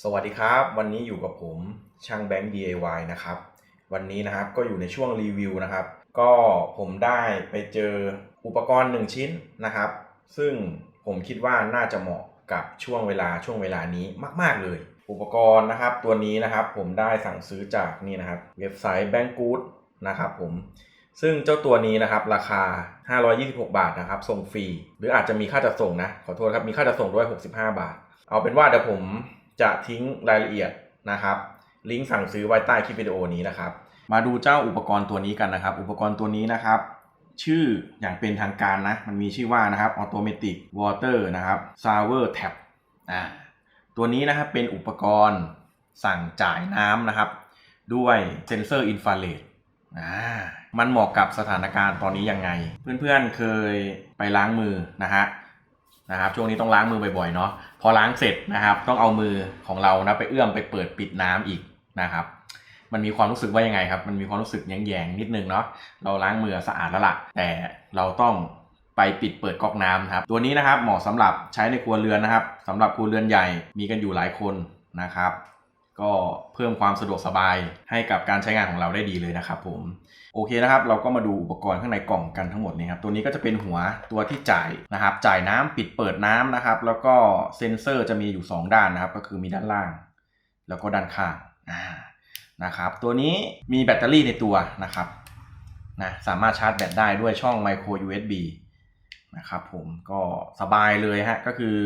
สวัสดีครับ วันนี้อยู่กับผมช่างแบงค์ DIY นะครับ วันนี้นะครับก็อยู่ในช่วงรีวิวนะครับ ก็ผมได้ไปเจออุปกรณ์หนึ่งชิ้นนะครับ ซึ่งผมคิดว่าน่าจะเหมาะกับช่วงเวลาช่วงเวลานี้มาก ๆ เลย อุปกรณ์นะครับตัวนี้นะครับผมได้สั่งซื้อจากนี่นะครับเว็บไซต์ Banggood นะครับผมซึ่งเจ้าตัวนี้นะครับราคา 526 บาทนะครับ ส่งฟรี หรืออาจจะมีค่าจัดส่งนะ ขอโทษครับ มีค่าจัดส่งด้วย 65 บาท เอาเป็นว่าเดี๋ยวผม จะทิ้งรายละเอียดนะครับ ลิงก์สั่งซื้อไว้ใต้คลิปวิดีโอนี้นะครับ มาดูเจ้าอุปกรณ์ตัวนี้กันนะครับ อุปกรณ์ตัวนี้นะครับ ชื่ออย่างเป็นทางการนะ มันมีชื่อว่านะครับ Automatic Water นะครับ Shower Tap อ่าตัวนี้นะครับเป็นอุปกรณ์สั่งจ่ายน้ำนะครับ ด้วยเซ็นเซอร์อินฟราเรดอ่ามันเหมาะกับสถานการณ์ตอนนี้ยังไง เพื่อนๆเคยไปล้างมือนะฮะ นะครับช่วงนี้ต้องล้างมือบ่อยๆเนาะพอล้างเสร็จนะครับ ต้องเอามือของเรานะไปเอื้อมไปเปิดปิดน้ำอีกนะครับ มันมีความรู้สึกว่ายังไงครับ มันมีความรู้สึกแยงๆนิดนึงเนาะเราล้างมือสะอาดแล้วล่ะแต่เราต้องไปปิดเปิดก๊อกน้ำครับ ตัวนี้นะครับเหมาะสำหรับใช้ในครัวเรือนนะครับสำหรับครัวเรือนใหญ่มีกันอยู่หลายคนนะครับ ก็เพิ่มความสะดวกสบายให้กับการใช้งานของเราได้ดีเลยนะครับผมโอเคนะครับ เราก็มาดูอุปกรณ์ข้างในกล่องกันทั้งหมดนี้ครับตัวนี้ก็จะเป็นหัวตัวที่จ่ายนะครับ จ่ายน้ำปิดเปิดน้ำนะครับ แล้วก็เซ็นเซอร์จะมีอยู่ 2 ด้านนะครับ ก็คือมีด้านล่าง แล้วก็ด้านข้างนะครับ ตัวนี้มีแบตเตอรี่ในตัวนะครับนะสามารถชาร์จแบตได้ด้วยช่อง micro USB นะครับผมก็สบายเลยฮะก็คือ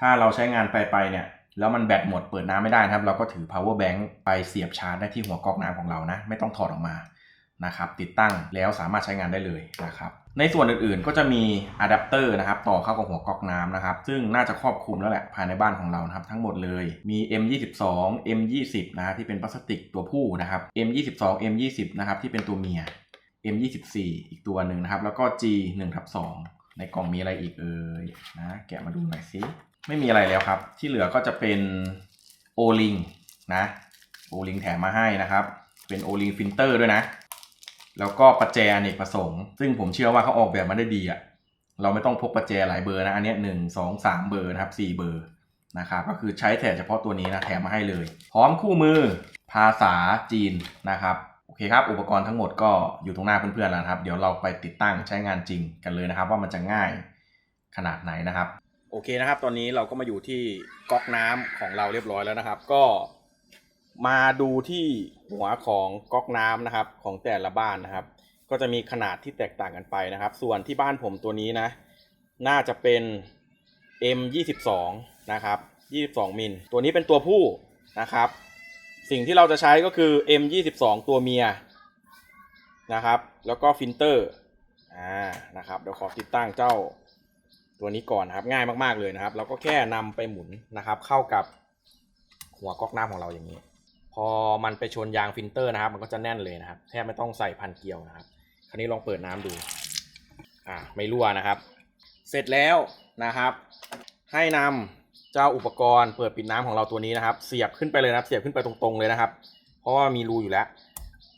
ถ้าเราใช้งานไปไปเนี่ย แล้วมันแบตหมดเปิดน้ำไม่ได้นะครับ เราก็ถือ power bank ไปเสียบชาร์จได้ที่หัวก๊อกน้ำของเรานะ ไม่ต้องถอดออกมานะครับ ติดตั้งแล้วสามารถใช้งานได้เลยนะครับ ในส่วนอื่นๆก็จะมีอะแดปเตอร์นะครับ ต่อเข้ากับหัวก๊อกน้ำนะครับ ซึ่งน่าจะครอบคลุมแล้วแหละภายในบ้านของเรานะครับ ทั้งหมดเลยมี M22 M20 นะที่เป็นพลาสติกตัวผู้นะครับ M22 M20 นะครับที่เป็นตัวเมีย M24 อีกตัวหนึ่งนะครับ แล้วก็ G 1 ทับ2ในกล่องมีอะไรอีกเอ่ยนะ แกะมาดูหน่อยสิ ไม่มีอะไรแล้วครับ ที่เหลือก็จะเป็นโอลิงนะโอลิงแถมมาให้นะครับ เป็นโอลิงฟิลเตอร์ด้วยนะ แล้วก็ประแจอเนกประสงค์ ซึ่งผมเชื่อว่าเขาออกแบบมาได้ดีอะเราไม่ต้องพกประแจหลายเบอร์นะ อันนี้หนึ่งสองสามเบอร์นะครับสี่เบอร์นะครับก็คือใช้แต่เฉพาะตัวนี้นะแถมมาให้เลย พร้อมคู่มือภาษาจีนนะครับโอเคครับ อุปกรณ์ทั้งหมดก็อยู่ตรงหน้าเพื่อนๆแล้วครับ เดี๋ยวเราไปติดตั้งใช้งานจริงกันเลยนะครับ ว่ามันจะง่ายขนาดไหนนะครับ โอเคนะครับ ตอนนี้เราก็มาอยู่ที่ก๊อกน้ำของเราเรียบร้อยแล้วนะครับ ก็มาดูที่หัวของก๊อกน้ำนะครับของแต่ละบ้านนะครับ ก็จะมีขนาดที่แตกต่างกันไปนะครับ ส่วนที่บ้านผมตัวนี้นะ น่าจะเป็น M22 นะครับ 22 มิล ตัวนี้เป็นตัวผู้นะครับ สิ่งที่เราจะใช้ก็คือ M22 ตัวเมียนะครับ แล้วก็ฟิลเตอร์ อ่า นะครับ เดี๋ยวขอติดตั้งเจ้า ตัวนี้ก่อนนะครับ ง่ายมากๆเลยนะครับ เราก็แค่นำไปหมุนนะครับ เข้ากับหัวก๊อกน้ำของเราอย่างนี้ พอมันไปชนยางฟิลเตอร์นะครับ มันก็จะแน่นเลยนะครับ แทบไม่ต้องใส่พันเกลียวนะครับ คราวนี้ลองเปิดน้ำดู อ่าไม่รั่วนะครับ เสร็จแล้วนะครับ ให้นำเจ้าอุปกรณ์เปิดปิดน้ำของเราตัวนี้นะครับ เสียบขึ้นไปเลยนะครับ เสียบขึ้นไปตรงๆเลยนะครับ เพราะว่ามีรูอยู่แล้ว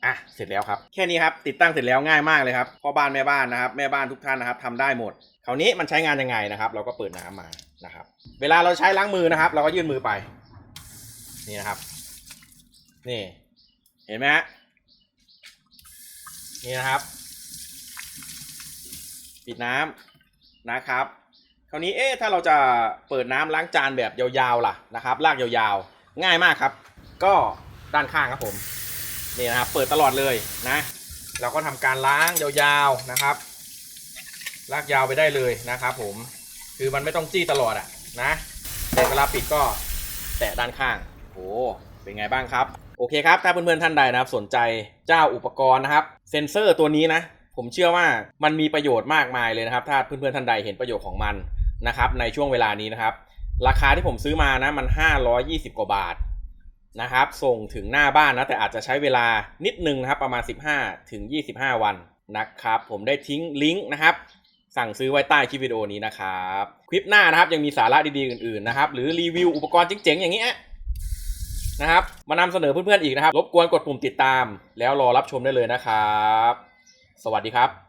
อะเสร็จแล้วครับ แค่นี้ครับติดตั้งเสร็จแล้วง่ายมากเลยครับพ่อบ้านแม่บ้านนะครับ แม่บ้านทุกท่านนะครับทำได้หมดคราวนี้มันใช้งานยังไงนะครับ เราก็เปิดน้ำมานะครับ เวลาเราใช้ล้างมือนะครับ เราก็ยื่นมือไป นี่นะครับ นี่ เห็นไหมฮะนี่นะครับ ปิดน้ำนะครับคราวนี้เอ๊ะถ้าเราจะเปิดน้ำล้างจานแบบยาวๆล่ะนะครับ ลากยาวๆ ง่ายมากครับ ก็ด้านข้างครับผม นี่นะครับเปิดตลอดเลยนะ เราก็ทำการล้างยาวๆนะครับลากยาวไปได้เลยนะครับ ผมคือมันไม่ต้องจี้ตลอดอะนะแต่เวลาปิดก็แตะด้านข้างโอ้เป็นไงบ้างครับ โอเคครับ ถ้าเพื่อนๆท่านใดนะครับ สนใจเจ้าอุปกรณ์นะครับ เซนเซอร์ตัวนี้นะ ผมเชื่อว่ามันมีประโยชน์มากมายเลยนะครับ ถ้าเพื่อนๆท่านใดเห็นประโยชน์ของมันนะครับ ในช่วงเวลานี้นะครับ ราคาที่ผมซื้อมานะมัน 520 กว่าบาท นะครับ ส่งถึงหน้าบ้านนะแต่อาจจะใช้เวลานิดนึงนะครับ ประมาณ 15 ถึง 25 วันนะครับ ผมได้ทิ้งลิงก์นะครับสั่งซื้อไว้ใต้คลิปวิดีโอนี้นะครับ คลิปหน้านะครับยังมีสาระดีๆอื่นๆนะครับ หรือรีวิวอุปกรณ์เจ๋งๆอย่างเงี้ยนะครับ มานำเสนอเพื่อนๆอีกนะครับ รบกวนกดปุ่มติดตาม แล้วรอรับชมได้เลยนะครับ สวัสดีครับ